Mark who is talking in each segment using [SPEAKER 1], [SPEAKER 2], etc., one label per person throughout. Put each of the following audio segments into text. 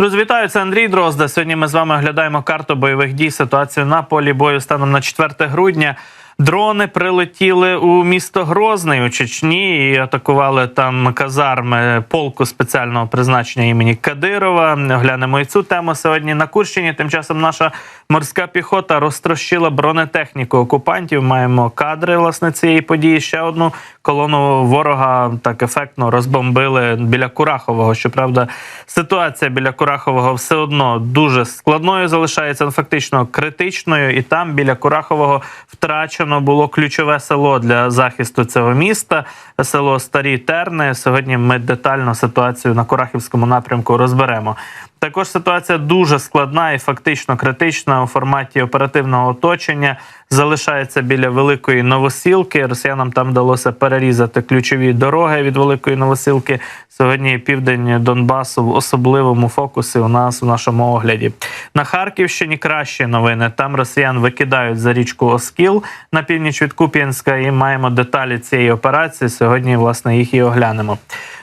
[SPEAKER 1] Друзі, це Андрій Дрозда. Сьогодні ми з вами оглядаємо карту бойових дій, ситуацію на полі бою станом на 4 грудня. Дрони прилетіли у місто Грозний у Чечні і атакували там казарми полку спеціального призначення імені Кадирова. Оглянемо і цю тему сьогодні на Курщині. Тим часом наша морська піхота розтрощила бронетехніку окупантів. Маємо кадри власне цієї події. Ще одну колону ворога так ефектно розбомбили біля Курахового. Щоправда, ситуація біля Курахового все одно дуже складною залишається, ну, фактично критичною, і там біля Курахового втрачено було ключове село для захисту цього міста. Село Старі Терни. Сьогодні ми детально ситуацію на Курахівському напрямку розберемо. Також ситуація дуже складна і фактично критична у форматі оперативного оточення. Залишається біля великої новосілки. Росіянам там вдалося перерізати ключові дороги від великої новосілки. Сьогодні південь Донбасу в особливому фокусі у нас в нашому огляді. На Харківщині кращі новини. Там росіян викидають за річку Оскіл на північ від Куп'янська. І маємо деталі цієї операції. Сьогодні власне їх і оглянемо.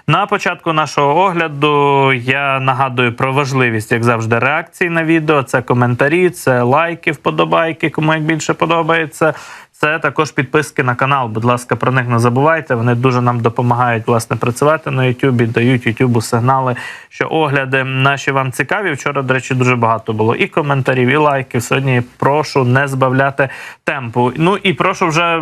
[SPEAKER 1] На початку нашого огляду я нагадую про важливість, як завжди, реакції на відео. Це коментарі, це лайки, вподобайки, кому як більше подобається. Це також підписки на канал. Будь ласка, про них не забувайте. Вони дуже нам допомагають власне працювати на Ютубі, дають Ютубу сигнали, що огляди наші вам цікаві. Вчора, до речі, дуже багато було і коментарів, і лайків. Сьогодні прошу не збавляти темпу. Ну і прошу вже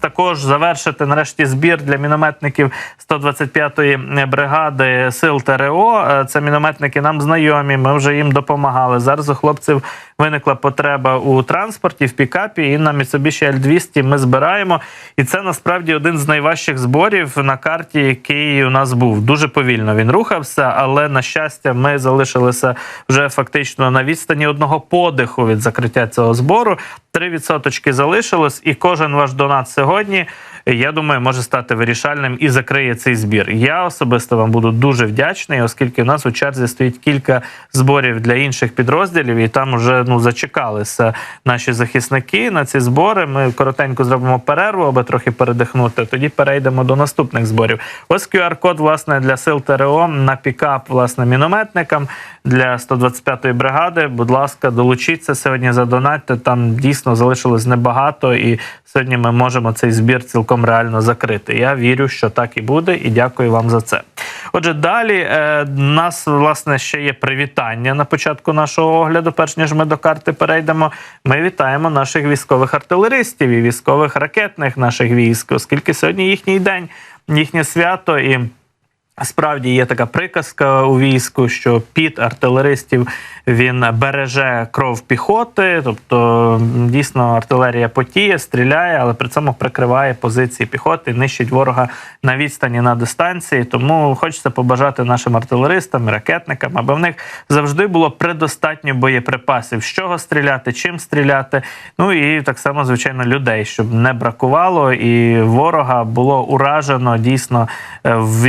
[SPEAKER 1] також завершити нарешті збір для мінометників 125-ї бригади сил ТРО. Е, Це мінометники нам знайомі. Ми вже їм допомагали. Зараз у хлопців виникла потреба у транспорті в пікапі. І на Mitsubishi L200 ми збираємо. І це насправді один з найважчих зборів на карті, який у нас був. Дуже повільно він рухався, але на щастя, ми залишилися вже фактично на відстані одного подиху від закриття цього збору. Три відсоточки залишилось, і кожен ваш донат сьогодні. Я думаю, може стати вирішальним і закриє цей збір. Я особисто вам буду дуже вдячний, оскільки в нас у черзі стоїть кілька зборів для інших підрозділів, і там вже ну зачекалися наші захисники на ці збори. Ми коротенько зробимо перерву, аби трохи передихнути. Тоді перейдемо до наступних зборів. Ось QR-код власне для сил ТРО на пікап, власне, мінометникам для 125-ї бригади. Будь ласка, долучіться сьогодні. Задонатьте. Там дійсно залишилось небагато, і сьогодні ми можемо цей збір цілком реально закрити. Я вірю, що так і буде, і дякую вам за це. Отже, далі е, нас власне ще є привітання на початку нашого огляду. Перш ніж ми до карти перейдемо. Ми вітаємо наших військових артилеристів і військових ракетних наших військ, оскільки сьогодні їхній день, їхнє свято і. Справді є така приказка у війську, що під артилеристів він береже кров піхоти, тобто дійсно артилерія потіє, стріляє, але при цьому прикриває позиції піхоти, нищить ворога на відстані на дистанції. Тому хочеться побажати нашим артилеристам, ракетникам, аби в них завжди було предостатньо боєприпасів, з чого стріляти, чим стріляти. Ну і так само, звичайно, людей, щоб не бракувало, і ворога було уражено дійсно е, в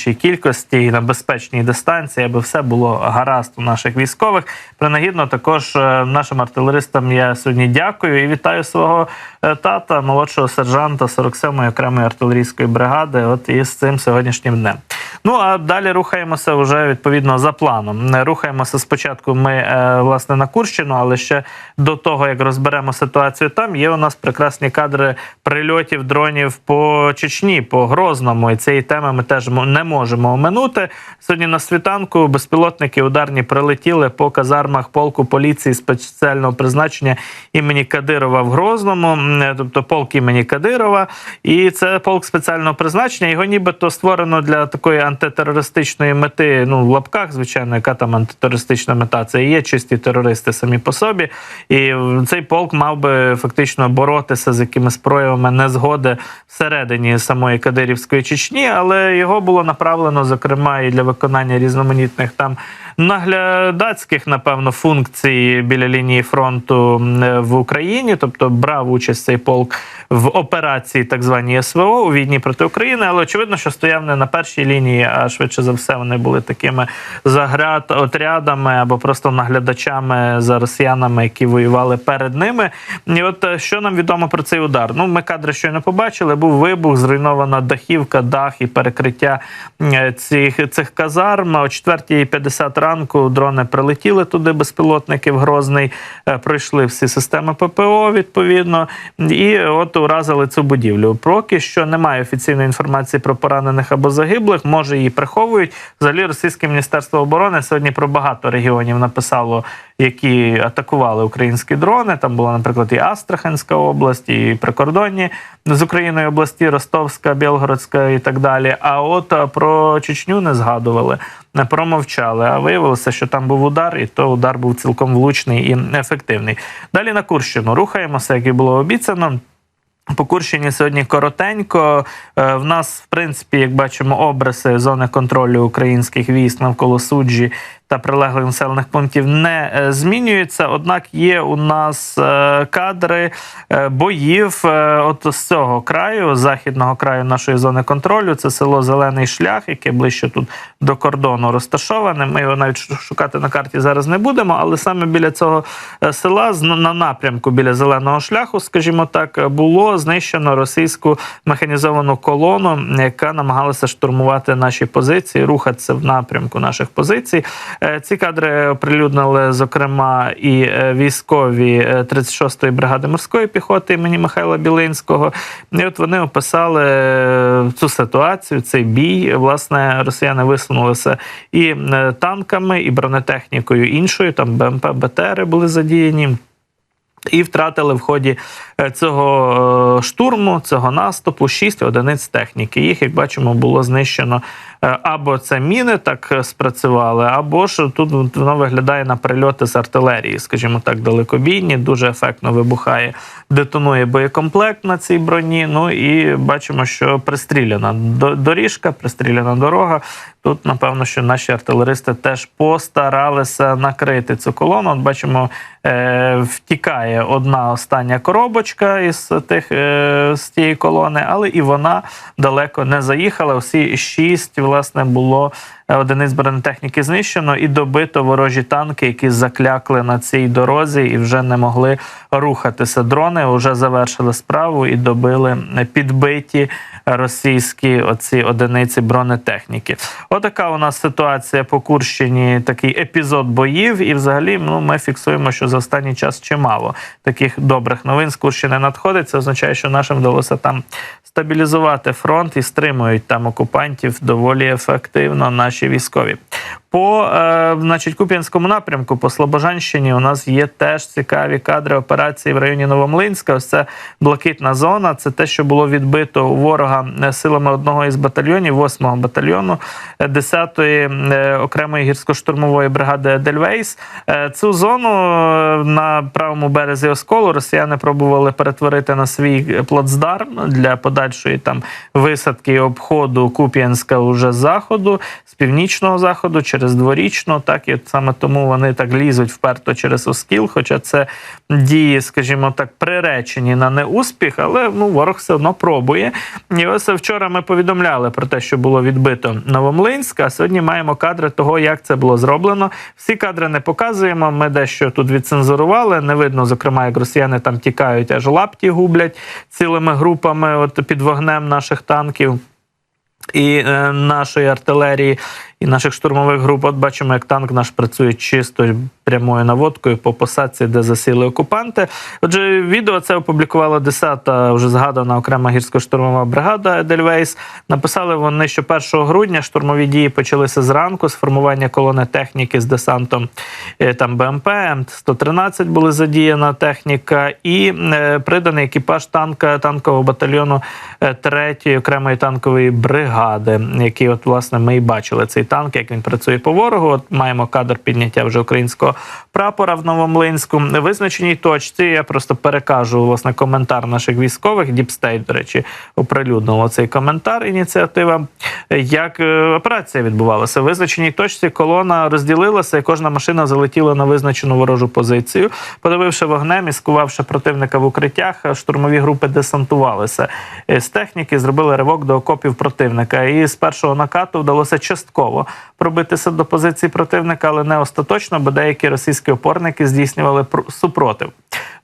[SPEAKER 1] якнайбільшій кількості і на безпечній дистанції, аби все було гаразд у наших військових. Принагідно також е, нашим артилеристам я сьогодні дякую і вітаю свого е, тата, молодшого сержанта 47-ї окремої артилерійської бригади. От із цим сьогоднішнім днем. Ну а далі рухаємося вже відповідно за планом. Рухаємося спочатку. Ми е, власне на Курщину, але ще до того як розберемо ситуацію, там є у нас прекрасні кадри прильотів дронів по Чечні, по Грозному. І цієї теми ми теж не можемо оминути. Сьогодні на світанку безпілотники ударні прилетіли по казармах полку поліції спеціального призначення імені Кадирова в Грозному, тобто полк імені Кадирова. І це полк спеціального призначення. Його нібито створено для такої антитерористичної мети. Ну в лапках, звичайно, яка там антитерористична мета? Це і є чисті терористи самі по собі. І цей полк мав би фактично боротися з якимись проявами незгоди всередині самої Кадирівської Чечні, але його було направлено, зокрема, і для виконання різноманітних там наглядацьких, напевно, функцій біля лінії фронту в Україні, тобто брав участь цей полк в операції так званій СВО у війні проти України, але очевидно, що стояв не на першій лінії а швидше за все вони були такими заград отрядами або просто наглядачами за росіянами, які воювали перед ними. І от е, що нам відомо про цей удар? Ну, ми кадри щойно побачили. Був вибух, зруйнована дахівка, дах і перекриття е, цих цих казарм. О 4.50 ранку дрони прилетіли туди. Безпілотники в Грозний е, пройшли всі системи ППО відповідно, і от уразили цю будівлю. Поки що немає офіційної інформації про поранених або загиблих. Може її приховують. Взагалі, російське міністерство оборони сьогодні про багато регіонів написало, які атакували українські дрони. Там була, наприклад, і Астраханська область, і прикордонні з Україною області, Ростовська, Білгородська і так далі. А от про Чечню не згадували, не промовчали. А виявилося, що там був удар, і то удар був цілком влучний і ефективний. Далі на Курщину рухаємося, як і було обіцяно. По сьогодні коротенько. Е, В нас, в принципі, як бачимо, обриси зони контролю українських військ навколо суджі та прилеглих населених пунктів не е, змінюються. Однак є у нас е, кадри е, боїв от з цього краю, західного краю нашої зони контролю. Це село Зелений Шлях, яке ближче тут до кордону розташоване. Ми його навіть шукати на карті зараз не будемо, але саме біля цього села на напрямку біля зеленого шляху, скажімо так, було знищено російську механізовану колону, яка намагалася штурмувати наші позиції, рухатися в напрямку наших позицій. Е, Ці кадри оприлюднили, зокрема, і е, військові е, 36-ї бригади морської піхоти імені Михайла Білинського. І от вони описали е, цю ситуацію, цей бій. Власне, росіяни висунулися і е, танками, і бронетехнікою іншою. Там БМП, БТРи були задіяні. І втратили в ході е, цього е, штурму, цього наступу, 6 одиниць техніки. Їх, як бачимо, було знищено е, або це міни так е, спрацювали, або ж тут воно виглядає на прильоти з артилерії, скажімо так, далекобійні, дуже ефектно вибухає, детонує боєкомплект на цій броні. Ну і бачимо, що пристріляна до- доріжка, пристріляна дорога. Тут, напевно, що наші артилеристи теж постаралися накрити цю колону. От бачимо, е, втікає одна остання коробочка із тих е, з тієї колони, але і вона далеко не заїхала. Всі шість власне було одиниць бронетехніки знищено і добито ворожі танки, які заклякли на цій дорозі і вже не могли рухатися. Дрони вже завершили справу і добили підбиті російські оці одиниці бронетехніки. Отака у нас ситуація по Курщині, такий епізод боїв. І взагалі ну, ми фіксуємо, що за останній час чимало таких добрих новин з Курщини надходить. Це означає, що нашим вдалося там стабілізувати фронт і стримують там окупантів доволі ефективно наші військові. По е, значить, Куп'янському напрямку, по Слобожанщині, у нас є теж цікаві кадри операції в районі Новомлинська. Ось це блакитна зона. Це те, що було відбито у ворога е, силами одного із батальйонів, 8-го батальйону е, 10-ї е, окремої гірсько-штурмової бригади Едельвейс. Е, Цю зону е, на правому березі Осколу росіяни пробували перетворити на свій плацдарм для подальшої там висадки і обходу Куп'янська уже заходу, з північного заходу, через дворічну. Так і саме тому вони так лізуть вперто через Оскіл. Хоча це дії, скажімо так, приречені на неуспіх, але ну ворог все одно пробує. І ось вчора ми повідомляли про те, що було відбито Новомлинськ. А сьогодні маємо кадри того, як це було зроблено. Всі кадри не показуємо. Ми дещо тут відцензурували. Не видно, зокрема, як росіяни там тікають, аж лапті гублять цілими групами, от під вогнем наших танків. І е, нашої артилерії, і наших штурмових груп. От бачимо, як танк наш працює чисто прямою наводкою по посадці, де засіли окупанти. Отже, відео це опублікувала 10-та вже згадана окрема гірсько-штурмова бригада Едельвейс. Написали вони, що 1 грудня штурмові дії почалися зранку з формування колони техніки з десантом е, там БМП, М113 були задіяна техніка, і е, приданий екіпаж танка танкового батальйону 3-ї окремої танкової бригади, який, от власне, ми і бачили цей танки, як він працює по ворогу. От маємо кадр підняття вже українського прапора в Новомлинську. Визначеній точці я просто перекажу власне коментар наших військових. Діпстейт, до речі, оприлюднило цей коментар. Ініціатива. Як е, операція відбувалася? В визначеній точці колона розділилася, і кожна машина залетіла на визначену ворожу позицію. Подививши вогнем і скувавши противника в укриттях, штурмові групи десантувалися Е, з техніки, зробили ривок до окопів противника. І з першого накату вдалося частково пробитися до позиції противника, але не остаточно, бо деякі російські опорники здійснювали пр- супротив.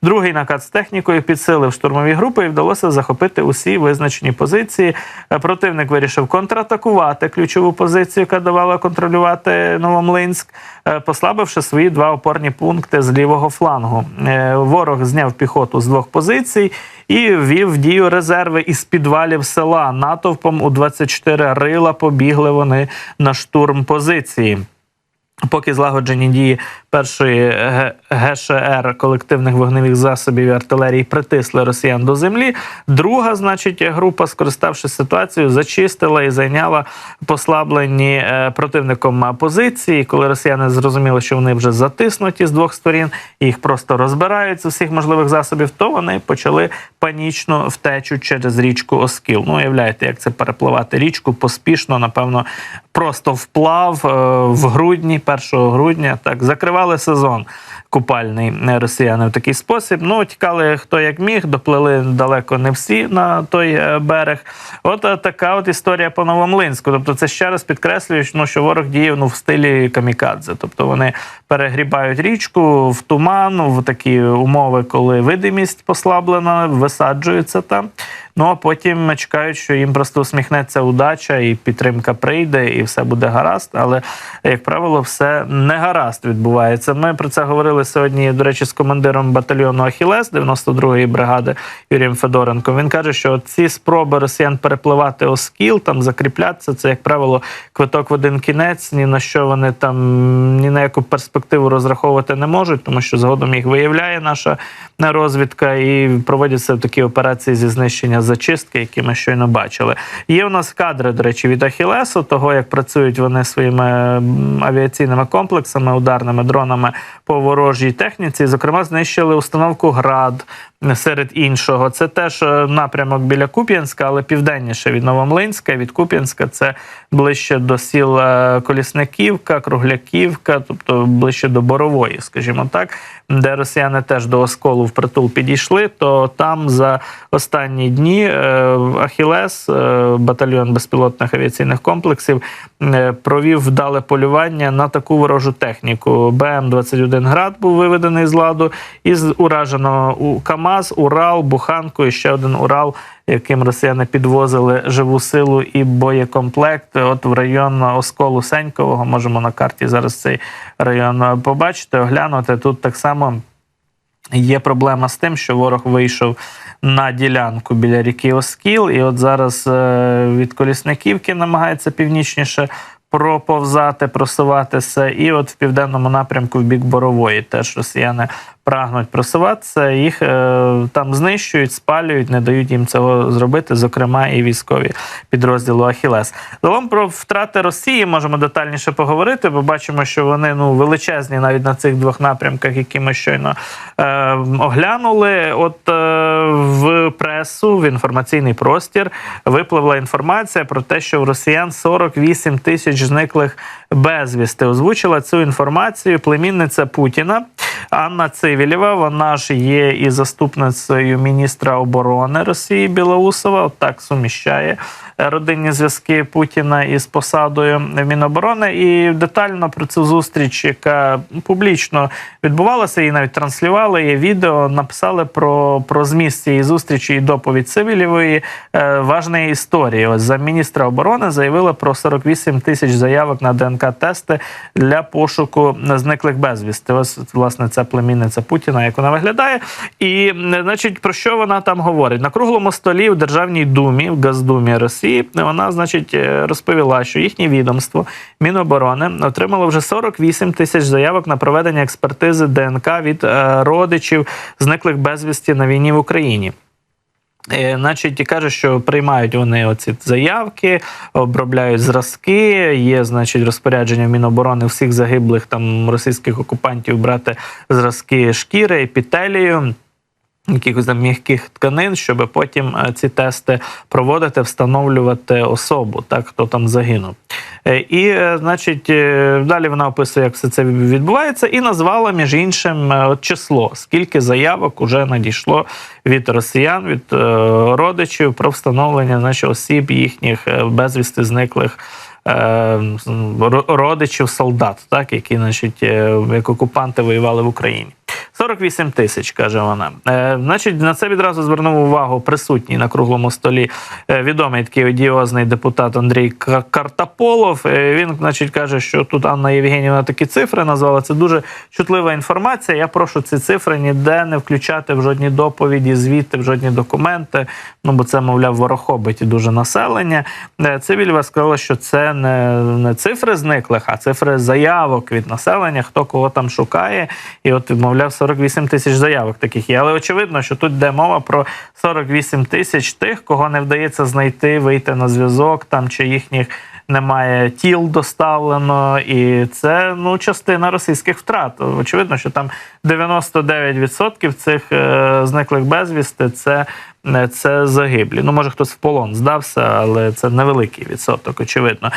[SPEAKER 1] Другий накат з технікою підсилив штурмові групи і вдалося захопити усі визначені позиції. Е, Противник вирішив контратакувати ключову позицію, яка давала контролювати Новомлинськ, е, послабивши свої два опорні пункти з лівого флангу. Е, Ворог зняв піхоту з двох позицій і ввів дію резерви із підвалів села. Натовпом у 24 рила побігли вони на штурм позиції. Поки злагоджені дії першої ГШР колективних вогневих засобів і артилерії притисли росіян до землі. Друга, значить, група, скориставшись ситуацією, зачистила і зайняла послаблені е, противником позиції. Коли росіяни зрозуміли, що вони вже затиснуті з двох сторін, їх просто розбирають з усіх можливих засобів, то вони почали панічну втечу через річку Оскіл. Ну, уявляєте, як це перепливати річку поспішно, напевно, просто вплав е, в грудні, 1 грудня, так закривали сезон купальний е, росіяни в такий спосіб. Ну, тікали хто як міг, доплили далеко не всі на той е, берег. От така от історія по Новомлинську. Тобто, це ще раз підкреслює, ну, що ворог діє ну, в стилі камікадзе. Тобто вони перегрібають річку в туман, в такі умови, коли видимість послаблена, висаджуються там. Ну а потім чекають, що їм просто усміхнеться удача, і підтримка прийде, і все буде гаразд. Але, як правило, все не гаразд відбувається. Ми про це говорили сьогодні, до речі, з командиром батальйону Ахілес 92-ї бригади Юрієм Федоренком. Він каже, що ці спроби росіян перепливати оскіл, там закріплятися, це, як правило, квиток в один кінець. Ні на що вони там ні на яку перспективу розраховувати не можуть, тому що згодом їх виявляє наша розвідка і проводяться такі операції зі знищення зачистки, які ми щойно бачили. Є у нас кадри, до речі, від Ахілесу, того як працюють вони своїми авіаційними комплексами, ударними дронами по ворожій техніці. Зокрема, знищили установку ГРАД серед іншого. Це теж е, напрямок біля Куп'янська, але південніше від Новомлинська, від Куп'янська. Це ближче до сіл е, Колісниківка, Кругляківка, тобто ближче до Борової, скажімо так, де росіяни теж до осколу впритул підійшли. То там за останні дні е, Ахілес, е, батальйон безпілотних авіаційних комплексів, е, провів вдале полювання на таку ворожу техніку. БМ-21 град був виведений з ладу, і уражено КАМАЗ, Урал, Буханку і ще один Урал, яким росіяни підвозили живу силу і боєкомплект. От в район Осколу Сенькового можемо на карті зараз цей район побачити, оглянути. Тут так само є проблема з тим, що ворог вийшов на ділянку біля ріки Оскіл, і от зараз е, від Колісниківки намагається північніше проповзати, просуватися. І от в південному напрямку в бік Борової теж росіяни прагнуть просуватися. Їх е, там знищують, спалюють, не дають їм цього зробити, зокрема і військові підрозділу Ахілес. Загалом про втрати Росії можемо детальніше поговорити, бо бачимо, що вони ну величезні навіть на цих двох напрямках, які ми щойно е, оглянули. От е, в пресу, в інформаційний простір випливла інформація про те, що в росіян 48 тисяч зниклих безвісти. Озвучила цю інформацію племінниця Путіна. Анна Цивілєва, вона ж є і заступницею міністра оборони Росії Білоусова. От суміщає родинні зв'язки Путіна із посадою Міноборони. І детально про цю зустріч, яка публічно відбувалася, її навіть транслювали. Є відео, написали про, про зміст цієї зустрічі і доповідь Цивілєвої е, важної історії. Ось за міністра оборони заявила про 48 тисяч заявок на ДНК-тести для пошуку зниклих безвісти. Ось власне ця племінниця Путіна, як вона виглядає. І значить, про що вона там говорить? На круглому столі в Державній думі, в Газдумі Росії, вона, значить, е, розповіла, що їхнє відомство Міноборони отримало вже 48 тисяч заявок на проведення експертизи ДНК від е, родичів зниклих безвісті на війні в Україні. Е, Значить, і каже, що приймають вони оці заявки, обробляють зразки. Є, значить, розпорядження Міноборони всіх загиблих там російських окупантів брати зразки шкіри, епітелію. Якихось там м'яких тканин, щоб потім е, ці тести проводити, встановлювати особу, так хто там загинув. Е, І, е, значить, далі вона описує, як все це відбувається, і назвала між іншим число, скільки заявок уже надійшло від росіян, від родичів про встановлення значить, осіб їхніх безвісти зниклих. Родичів солдат, так які, значить, як окупанти воювали в Україні. 48 тисяч, каже вона. Е, значить, на це відразу звернув увагу присутній на круглому столі е, відомий такий одіозний депутат Андрій Картаполов. Е, він, значить, каже, що тут Анна Євгенівна такі цифри назвала. Це дуже чутлива інформація. Я прошу ці цифри ніде не включати в жодні доповіді, звіти, в жодні документи. Ну бо це, мовляв, ворохобиті дуже населення. Е, Цивільва сказала, що це не, не цифри зниклих, а цифри заявок від населення, хто кого там шукає. І от, мовляв, 48 тисяч заявок таких є. Але очевидно, що тут йде мова про 48 тисяч тих, кого не вдається знайти, вийти на зв'язок там чи їхніх. Немає тіл доставлено, і це ну частина російських втрат. Очевидно, що там 99% цих е, зниклих безвісти це, е, це загиблі. Ну, може, хтось в полон здався, але це невеликий відсоток, очевидно.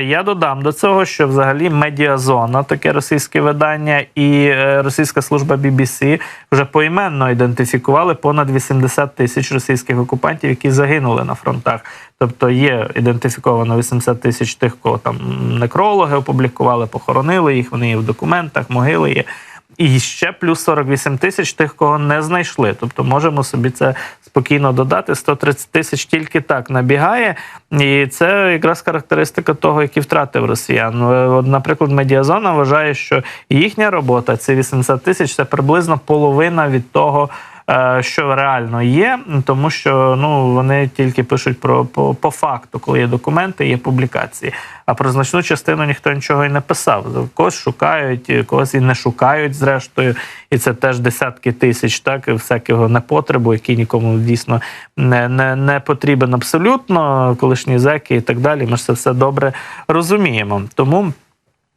[SPEAKER 1] Я додам до цього, що взагалі медіазона, таке російське видання, і е, російська служба BBC вже поіменно ідентифікували понад 80 тисяч російських окупантів, які загинули на фронтах. Тобто є ідентифіковано 80 тисяч тих, кого там некрологи опублікували, похоронили їх. Вони є в документах, могили є. І ще плюс 48 тисяч тих, кого не знайшли. Тобто можемо собі це спокійно додати. 130 тисяч тільки так набігає, і це якраз характеристика того, які втрати в росіян. Е, наприклад, медіазона вважає, що їхня робота ці 80 тисяч це приблизно половина від того. Е, Що реально є, тому що ну вони тільки пишуть про по, по факту, коли є документи, є публікації. А про значну частину ніхто нічого і не писав. Когось шукають, когось і не шукають, зрештою, і це теж десятки тисяч, так всякого непотребу, який нікому дійсно не, не, не потрібен абсолютно. Колишні зеки і так далі. Ми ж це все добре розуміємо. Тому.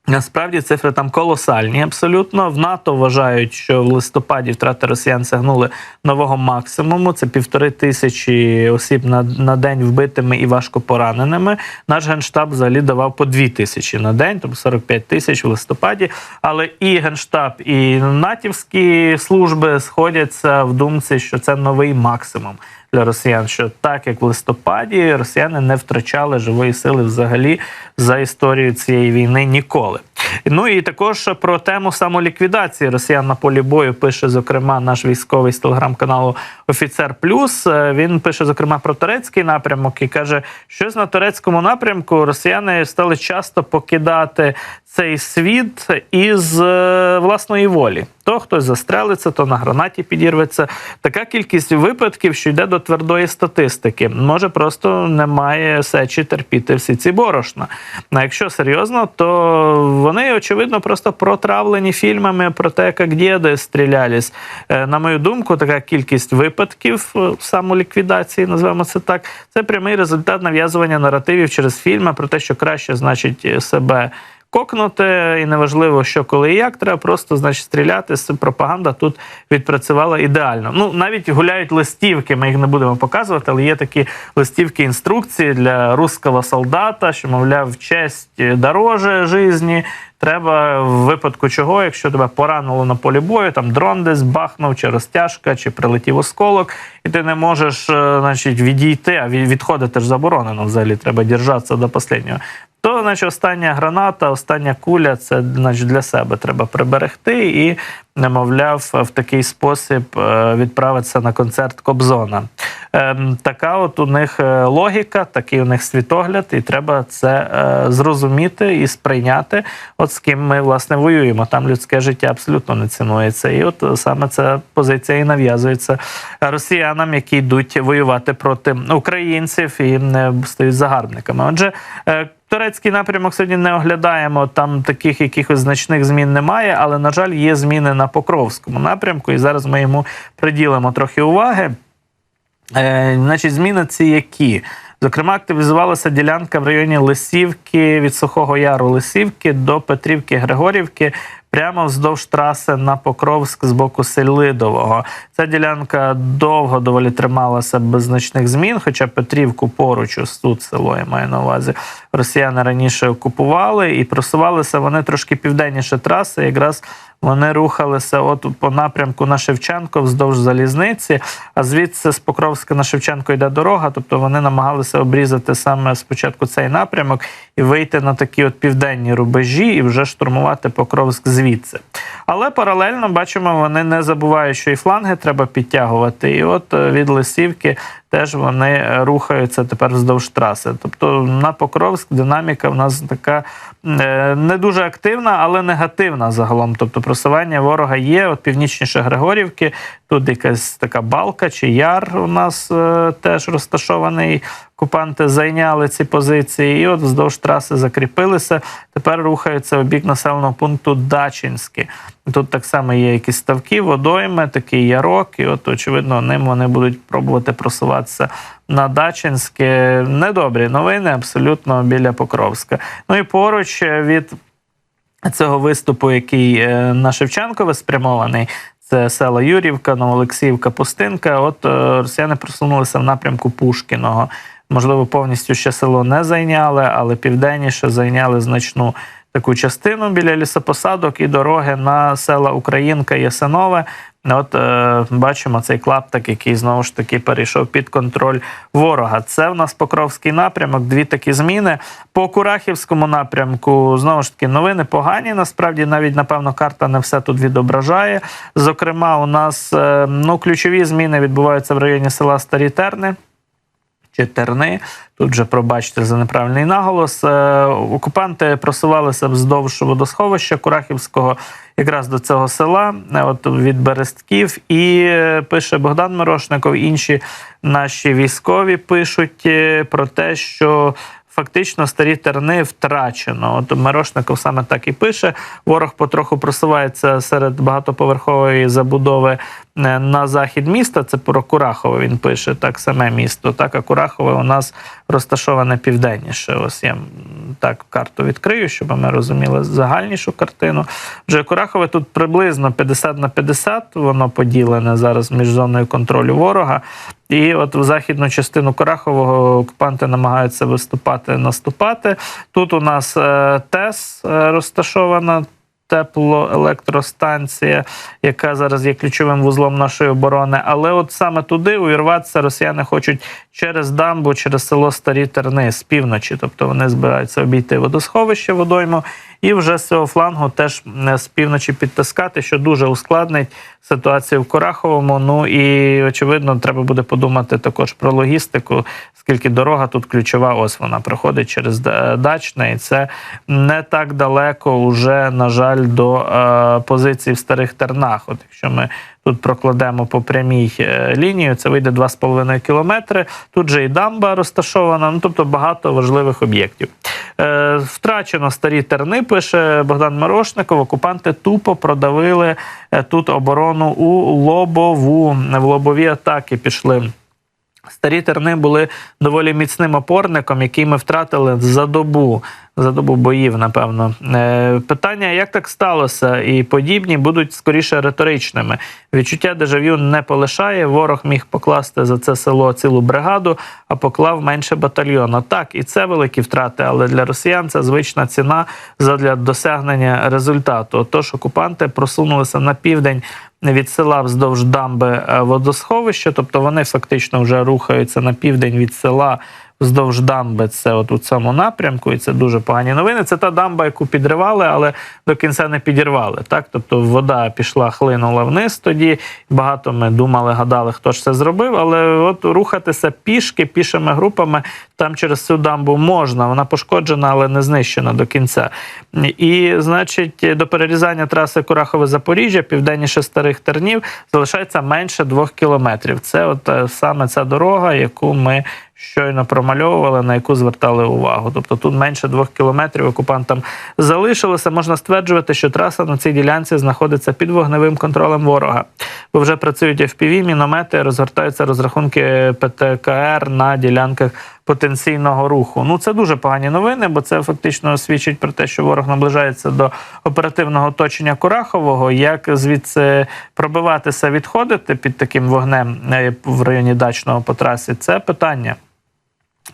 [SPEAKER 1] Насправді цифри там колосальні. Абсолютно в НАТО вважають, що в листопаді втрати росіян сягнули нового максимуму. Це півтори тисячі осіб на, на день вбитими і важко пораненими. Наш генштаб взагалі давав по дві тисячі на день, тобто 45 тисяч в листопаді. Але і генштаб, і натівські служби сходяться в думці, що це новий максимум для росіян, що так як в листопаді росіяни не втрачали живої сили взагалі за історію цієї війни ніколи. Ну і також про тему самоліквідації росіян на полі бою пише зокрема наш військовий з телеграм-каналу Офіцер Плюс. Е, Він пише зокрема про турецький напрямок і каже, що на турецькому напрямку росіяни стали часто покидати цей світ із е, власної волі. То хтось застрелиться, то на гранаті підірветься. Така кількість випадків, що йде до твердої статистики. Може, просто немає сечі терпіти всі ці борошна. А якщо серйозно, то вони очевидно просто протравлені фільмами про те, як діди стрілялись. Е, На мою думку, така кількість випадків е, самоліквідації, називаємо це так, це прямий результат нав'язування наративів через фільми про те, що краще значить себе. Кокнути, і неважливо, що коли і як, треба просто значить стріляти. Пропаганда тут відпрацювала ідеально. Ну навіть гуляють листівки. Ми їх не будемо показувати, але є такі листівки інструкції для русского солдата, що мовляв, честь дороже житті. Треба в випадку чого, якщо тебе поранило на полі бою, там дрон десь бахнув, чи розтяжка, чи прилетів осколок, і ти не можеш, е, значить, відійти, а відходити ж заборонено взагалі. Треба держатися до останнього. То, значить, остання граната, остання куля це значить, для себе треба приберегти і, немовляв, в такий спосіб е, відправитися на концерт Кобзона. Ем, Така от у них е, логіка, такий у них світогляд, і треба це е, зрозуміти і сприйняти, от з ким ми власне воюємо. Там людське життя абсолютно не цінується. І от саме ця позиція і нав'язується росіянам, які йдуть воювати проти українців і не стають загарбниками. Отже, Турецький напрямок сьогодні не оглядаємо. Там таких якихось значних змін немає, але на жаль, є зміни на Покровському напрямку, і зараз ми йому приділимо трохи уваги. Е, значить, зміни ці які? Зокрема, активізувалася ділянка в районі Лисівки від Сухого Яру Лисівки до Петрівки Григорівки. Прямо вздовж траси на Покровськ з боку Селидового. Ця ділянка довго доволі трималася без значних змін, хоча Петрівку поруч, ось тут село я маю на увазі, росіяни раніше окупували і просувалися вони трошки південніше траси. Якраз вони рухалися от по напрямку на Шевченко вздовж залізниці, а звідси з Покровська на Шевченко йде дорога. Тобто вони намагалися обрізати саме спочатку цей напрямок і вийти на такі от південні рубежі і вже штурмувати Покровськ звідси. Але паралельно бачимо, вони не забувають, що і фланги треба підтягувати. І от е, від Лисівки теж вони е, рухаються тепер вздовж траси. Тобто на Покровськ динаміка в нас така е, не дуже активна, але негативна загалом. Тобто просування ворога є. От північніше Григорівки, тут якась така балка чи яр у нас е, теж розташований. Окупанти зайняли ці позиції, і от вздовж траси закріпилися. Тепер рухаються в бік населеного пункту Дачинське. Тут так само є якісь ставки, водойми, такий ярок, і от, очевидно, ним вони будуть пробувати просуватися на Дачинське. Недобрі новини, абсолютно біля Покровська. Ну і поруч від цього виступу, який е, на Шевченкове спрямований. Це села Юрівка, Новоолексіївка, Пустинка. От е, росіяни просунулися в напрямку Пушкіного. Можливо, повністю ще село не зайняли, але південніше зайняли значну таку частину біля лісопосадок і дороги на села Українка Ясинове. От е, бачимо цей клаптик, який знову ж таки перейшов під контроль ворога. Це в нас Покровський напрямок. Дві такі зміни. По Курахівському напрямку знову ж таки новини погані. Насправді, навіть напевно, карта не все тут відображає. Зокрема, у нас е, ну ключові зміни відбуваються в районі села Старі Терни Терни. Тут же пробачте за неправильний наголос. Е, Окупанти просувалися вздовж водосховища Курахівського, якраз до цього села, е, от від Берестків. І е, пише Богдан Мирошников, інші наші військові пишуть про те, що. Фактично старі терни втрачено. От Мирошников саме так і пише. Ворог потроху просувається серед багатоповерхової забудови на захід міста. Це про Курахове він пише, так саме місто. Так, а Курахове у нас розташоване південніше. Ось я так карту відкрию, щоб ми розуміли загальнішу картину. Вже Курахове тут приблизно 50 на 50, воно поділене зараз між зоною контролю ворога. І от в західну частину Курахового окупанти намагаються виступати, наступати. Тут у нас е, ТЕС е, розташована. Теплоелектростанція, яка зараз є ключовим вузлом нашої оборони, але от саме туди увірватися росіяни хочуть через дамбу, через село Старі Терни з півночі. Тобто вони збираються обійти водосховище водойму і вже з цього флангу теж е, з півночі підтискати, що дуже ускладнить ситуацію в Кораховому. Ну і очевидно, треба буде подумати також про логістику, скільки дорога тут ключова. Ось вона проходить через Дачне, і це не так далеко, уже на жаль, до е, позицій в старих тернах. От якщо ми тут прокладемо по прямій е, лінії, це вийде 2,5 кілометри. Тут же і дамба розташована, ну тобто багато важливих об'єктів. Е, втрачено старі терни, пише Богдан Морошников. Окупанти тупо продавили е, тут оборону у Лобову. В лобові атаки пішли. Старі терни були доволі міцним опорником, який ми втратили за добу. За добу боїв, напевно. Е, питання, як так сталося, і подібні будуть скоріше риторичними. Відчуття дежавю не полишає. Ворог міг покласти за це село цілу бригаду, а поклав менше батальйона. Так, і це великі втрати, але для росіян це звична ціна задля досягнення результату. Отож, окупанти просунулися на південь від села вздовж дамби е, водосховища, тобто вони фактично вже рухаються на південь від села. Вздовж дамби це от у цьому напрямку, і це дуже погані новини. Це та дамба, яку підривали, але до кінця не підірвали. Так, тобто вода пішла, хлинула вниз. Тоді багато ми думали, гадали, хто ж це зробив. Але от рухатися пішки, пішими групами там через цю дамбу можна. Вона пошкоджена, але не знищена до кінця. І, значить, до перерізання траси Курахове Запоріжжя, південніше старих тернів, залишається менше двох кілометрів. Це от е, саме ця дорога, яку ми щойно промальовували, на яку звертали увагу. Тобто тут менше двох кілометрів окупантам залишилося. Можна стверджувати, що траса на цій ділянці знаходиться під вогневим контролем ворога. бо вже працюють FPV, міномети, розгортаються розрахунки ПТКР на ділянках потенційного руху. Ну це дуже погані новини, бо це фактично свідчить про те, що ворог наближається до оперативного оточення Курахового. Як звідси пробиватися, відходити під таким вогнем е, в районі дачного по трасі? Це питання.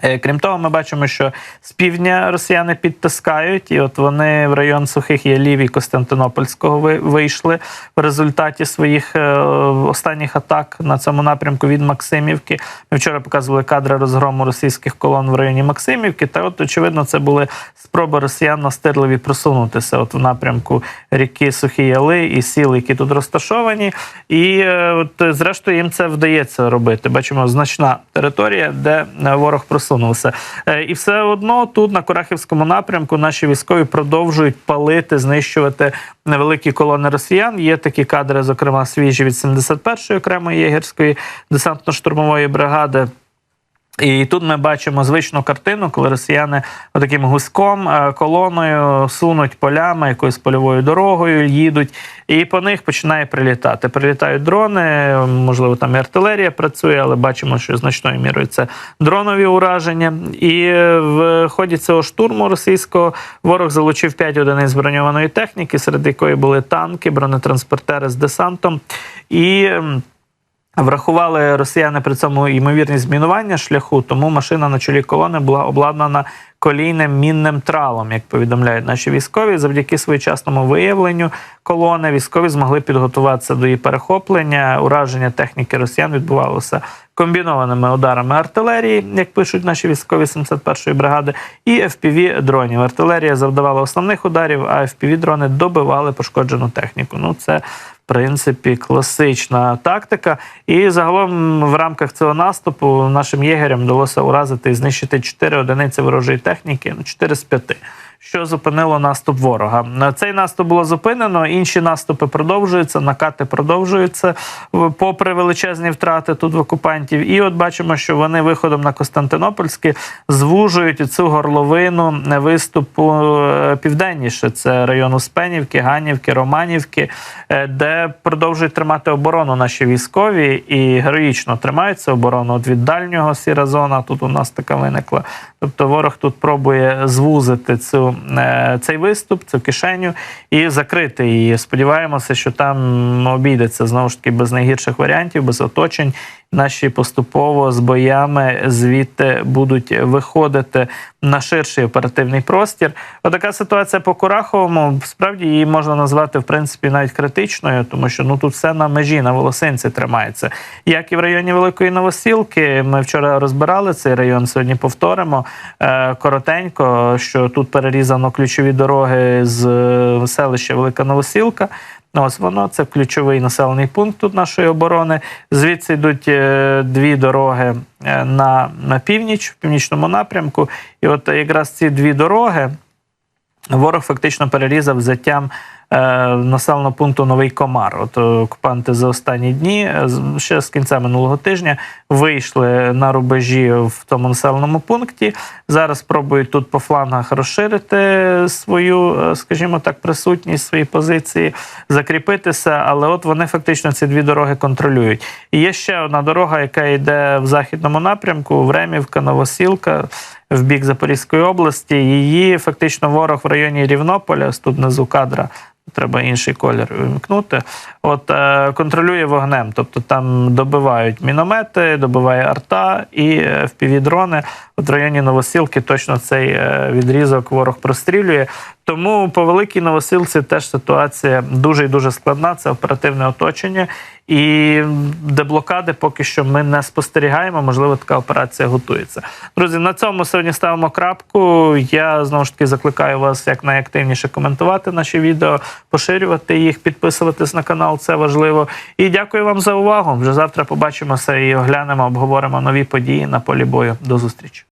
[SPEAKER 1] Е, Крім того, ми бачимо, що з півдня росіяни підтискають, і от вони в район Сухих Ялів і Костянтинопольського вийшли в результаті своїх е, останніх атак на цьому напрямку від Максимівки. Ми вчора показували кадри розгрому російських колон в районі Максимівки. Та от очевидно, це були спроби росіян настирливі просунутися от в напрямку ріки Сухі Яли і сіл, які тут розташовані. І е, от, зрештою їм це вдається робити. Бачимо, значна територія, де ворог просунувся. Е, І все одно тут на Курахівському напрямку наші військові продовжують палити, знищувати невеликі колони росіян. Є такі кадри, зокрема свіжі від 71-ї окремої єгерської десантно-штурмової бригади. І тут ми бачимо звичну картину, коли росіяни таким гуськом, е, колоною сунуть полями, якоюсь польовою дорогою, їдуть, і по них починає прилітати. Прилітають дрони, можливо, там і артилерія працює, але бачимо, що значною мірою це дронові ураження. І е, в ході цього штурму російського ворог залучив 5 одиниць броньованої техніки, серед якої були танки, бронетранспортери з десантом. І Врахували росіяни при цьому ймовірність змінування шляху, тому машина на чолі колони була обладнана колійним мінним тралом, як повідомляють наші військові. Завдяки своєчасному виявленню колони військові змогли підготуватися до її перехоплення. Ураження техніки росіян відбувалося комбінованими ударами артилерії, як пишуть наші військові 71-ї бригади, і fpv дронів. Артилерія завдавала основних ударів, а fpv дрони добивали пошкоджену техніку. Ну це принципі класична тактика. І загалом в рамках цього наступу нашим єгерям вдалося уразити і знищити 4 одиниці ворожої техніки, ну 4 з 5. Що зупинило наступ ворога? Цей наступ було зупинено. Інші наступи продовжуються, накати продовжуються попри величезні втрати тут в окупантів. І от бачимо, що вони виходом на Костянтинопольське звужують цю горловину виступу е, південніше. Це район Успенівки, Ганівки, Романівки, е, де продовжують тримати оборону наші військові і героїчно тримаються оборону. От від дальнього сіра зона тут у нас така виникла. Тобто ворог тут пробує звузити цю, е, цей виступ, цю кишеню і закрити її. Сподіваємося, що там обійдеться знову ж таки без найгірших варіантів, без оточень. Наші поступово з боями звідти будуть виходити на ширший оперативний простір. Отака ситуація по Кураховому. Справді її можна назвати в принципі навіть критичною, тому що ну тут все на межі, на волосинці тримається. Як і в районі Великої Новосілки, ми вчора розбирали цей район. Сьогодні повторимо е, коротенько, що тут перерізано ключові дороги з е, селища Велика Новосілка. Ось воно це ключовий населений пункт тут нашої оборони. Звідси йдуть е, дві дороги е, на, на північ, в північному напрямку. І от якраз ці дві дороги ворог фактично перерізав взяттям населеного пункту Новий Комар. От е, окупанти за останні дні, е, ще з кінця минулого тижня, вийшли на рубежі в тому населеному пункті. Зараз пробують тут по флангах розширити свою, е, скажімо так, присутність, свої позиції, закріпитися. Але от вони фактично ці дві дороги контролюють. І є ще одна дорога, яка йде в західному напрямку: Времівка, Новосілка. В бік Запорізької області її фактично ворог в районі Рівнополя, тут внизу кадра, треба інший колір вимкнути. От е, контролює вогнем, тобто там добивають міномети, добиває арта і е, впівдрони. От в районі Новосілки точно цей е, відрізок ворог прострілює. Тому по великій новосилці теж ситуація дуже і дуже складна. Це оперативне оточення. І деблокади поки що ми не спостерігаємо. Можливо, така операція готується. Друзі, на цьому сьогодні ставимо крапку. Я знову ж таки закликаю вас як найактивніше коментувати наші відео, поширювати їх, підписуватись на канал. Це важливо. І дякую вам за увагу. Вже завтра побачимося і оглянемо, обговоримо нові події на полі бою. До зустрічі.